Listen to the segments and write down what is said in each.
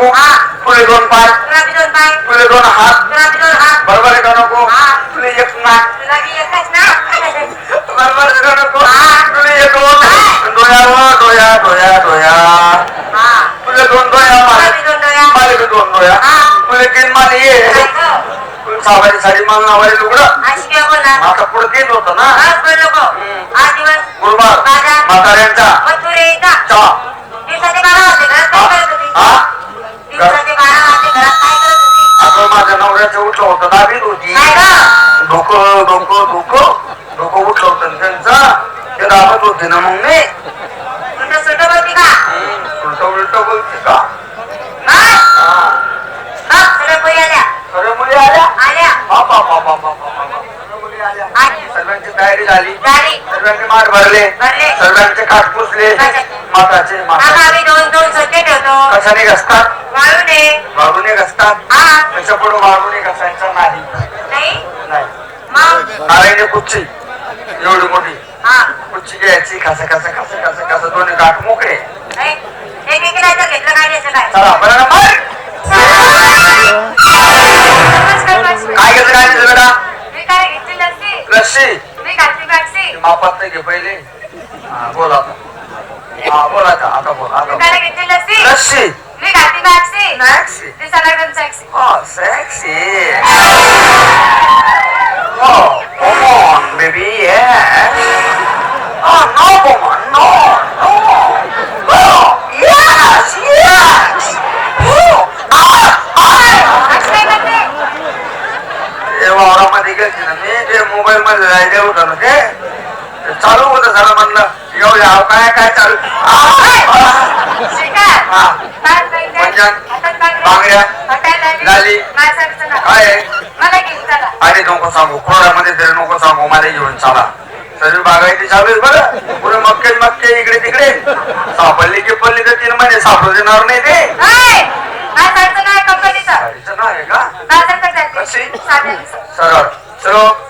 नको पुढे दोन पाय पुढे दोन हात. बरोबर का नको? तुला एक नाक बरोबर का नको? तुला एक डोया डोया डोया डोया तुला दोन डोया मारे मारे तू दोन डोया तुला तीन माने ये सावायची साडी मला ना मग मी? उलटं सुलटं बोलती का? उलट उलट बोलते का. बघ, सगळ्या पोरी आल्या. खरं मुली आल्या? आल्या. बापा बापा बापा बापा खरं मुली आल्या. आली. सर्वांची तयारी झाली. सर्वांचे माठ भरले. भरले. सर्वांचे काठ पुसले. कशा- माताचे आम्ही दोन दोन सत्य ठेवतो. कशाने घसतात? वाळू नये वाळूने घसतात? त्याच्या पुढे वाळूने घसायचं नाही. नाही? नाही. मग? नारायणी कुच्ची एवढी मोठी. खुर्ची घ्यायची खास खास खास खास खास दोन्ही दाट मोकळे. काय घेतलं काय घेतलं बेटा मापात नाही पहिले. आता. लस्सी लस्सी मॅक्सी हा सेक्सी मोबाईल मध्ये जायचे होतं ना ते. चालू होत झालं म्हणलं. एवढ्या काय काय चालू? म्हणजे सांगू. कोणामध्ये तरी नको सांगू. मला घेऊन चाला. तरी बागायती चालू आहे बरं. पुढे मक्के मक्के इकडे तिकडे. सापडली की पडली तर तीन महिने सापडू देणार नाही ते. कंपनीचा नाही का कशी? सरळ. सरळ.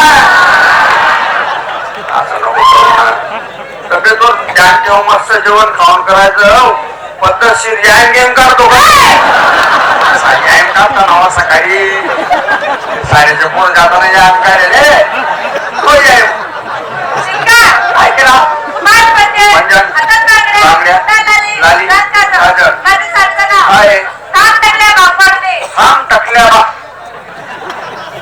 मस्त जेवण खाऊन करायचं. पद्धतशीर व्यायाम गेम करतो व्यायाम करता नावा सकाळी. साडेच्या पुढे जाताना व्यायाम काय रे तो व्यायाम शिकार. काय केला पाच पत्ते. पंजन. हातात बांगड्या. बांगड्या. हातात लाली. लाली. हात काजळ. काजळ. माझं सारखं नाव. काय काम टाकल्या बापाकडे. थांब टकल्या बा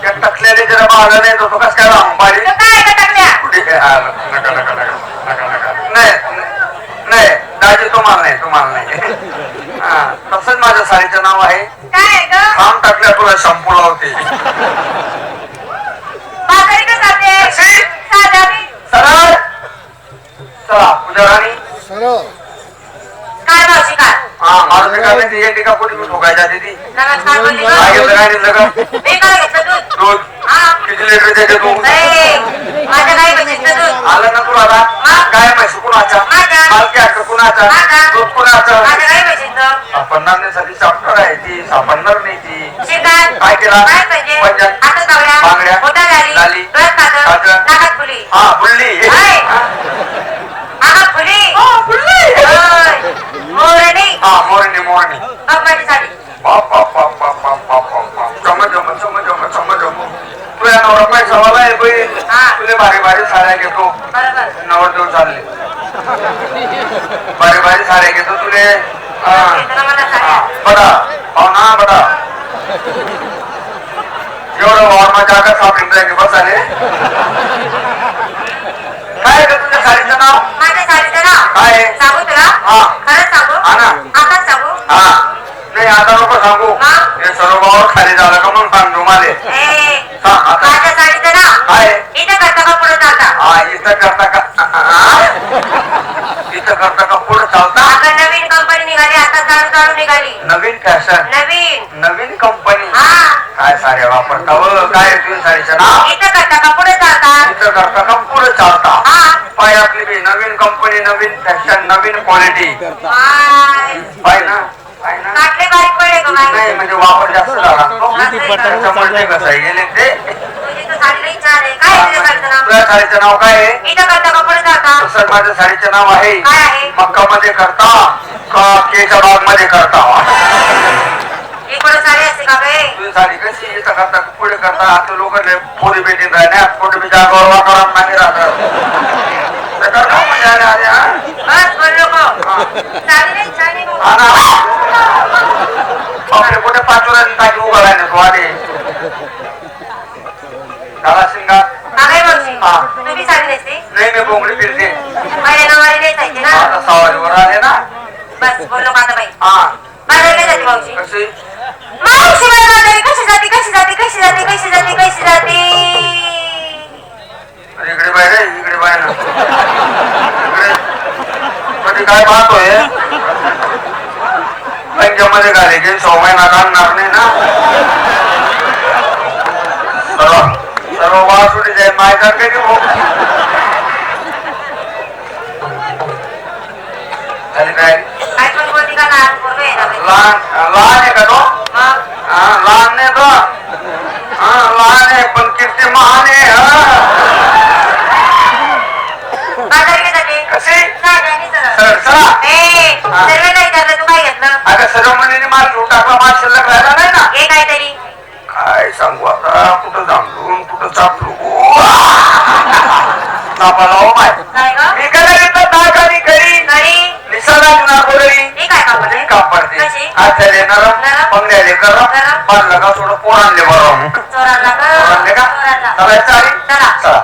त्या टकल्याने जरा मागं नाही तो कस काय अंबारी तो काय का टाकल्या? कुठे काय हा, नका नका नका नका नका नाही नाही, नाही दाजी तुम्हाला नाही तुम्हाला नाही हा तसंच माझ्या साडीचं नाव आहे काय गं? थांब टाकल्या तुला शंपू लावते का? कशी? मी. सरळ चला पूजा राणी काय मावशी काय? हा नाही टिका कुठे ठोकायच्या बोलली गं. काय घेतलं काय घेतलं का मी काय घेतलं दूध? दूध हा. किती लिटर त्याचे तू ए, माझ्या गाई म्हशीचं दूध. आलं ना तुला हा. काय कुणाचा कुणाचा माझा. सापडणार नाही आहे ती सापडणार नाही ती. काय केला? काय पाहिजे? पंजन. हातात बांगड्या. बांगड्या. बोटात लाली. लाली. डोळ्यात काजळ. काजळ. नाकात फुली. हा बुल्ली हाय. अंगात फुली. बुल्ली होय. मोरणी. हा मोरणी मोरणी बघ माझी साडी. बाप बाप बाप बाप बाप बाप बाप बाप चम चम चम चम चम चम तुझ्या नवरा पैसावाला आहे बाई हा. तुले भारी भारी साड्या घेतो बरोबर. नवरदेव चालले भारी भारी साड्या घेतो तुले हा. घेतो ना. बडा बडा एवढं वारमा जागा सापडून जाईल बस आले काय ग तुझ्या साडीचं नाव माझ्या साडीचं नाव. काय? सांगू तुला? हा. खरंच सांगू? हा ना. आताच सांगू? हा नाही आता नको सांगू हा. सर्व भावावर खाली झालं का मग सांग आता. माझ्या साडीचं नाव. काय इथं करता का पुढे चालता हा इथं करता का करता का पुढे चालता. आता नवीन कंपनी निघाली आता चालू चालू निघाली. नवीन फॅशन नवीन. नवीन कंपनी हा. काय साड्या वापरता काय तुम्ही साडीचं नाव? इथं करता का? पुढे चालता? इथं करता का? पुढे चालता. हा. पाय आपली बी नवीन कंपनी नवीन फॅशन नवीन क्वालिटी पाय ना पाय ना. काटले बारीक पडले का माय नाही म्हणजे वापर जास्त झाला. तो. किती पडतात? त्याच्यामुळे ते कसं आहे, गेले ते. तुझ्या साडीचं नाव? काय आहे? करता तसं माझ्या साडीचं नाव आहे. काय आहे? मक्का मध्ये करता का केच्या बागमध्ये करता? इकडे साडी असते का बे तुझी साडी कशी इथं करता पुढे करता? आता लोक पोरी पोटी जागेवर नाही राहतात. ते करता म्हणजे अरे अरे हा. बस बोल नको. साडी लई छान आहे भाऊ. हा ना. बापरे, कुठे पाचोऱ्याची टाकी उभा राहिली तू आधी काला शिंगा काय मावशी. तुम्ही साडी नेसते? नाही मी बोंगडी फिरते. माझ्या नवारी नेसायची ना? आता सवारीवर आले ना. बस बोल नको आता बाई हा. बाजारला नाही जाते मावशी? कशी? मावशी बाई बाजारी कशी जाते कशी जाते कशी जाते कशी जाते कशी जाते? अरे इकडे बाय रे इकडे बाय ना इकडे. कधी काय पाहतोय बँकेमध्ये घाले की सौ महिना काढणार नाही ना सर्व सर्व वासुडी जाईल माझ्या कधी काय काय पण बोलती का लहान आहे ना लहान लहान आहे का तो लहान नाही तो हा लहान आहे पण किती महान आहे काय कशी सर्व नाही तू काय घेतलं अगं सर्व मुलीने माल घेऊन टाकला माल शिल्लक राहिला नाही ना हे काहीतरी काय सांगू आता? कुठं जांभळून कुठं चापलू सापाला ओम आहे विकलांगता दाग आणि घरी. निसाला गुन्हा कोरडी कापड दे. आचार्य नरम पंगड्याले का थोडं पोरांले बरम चला. चला.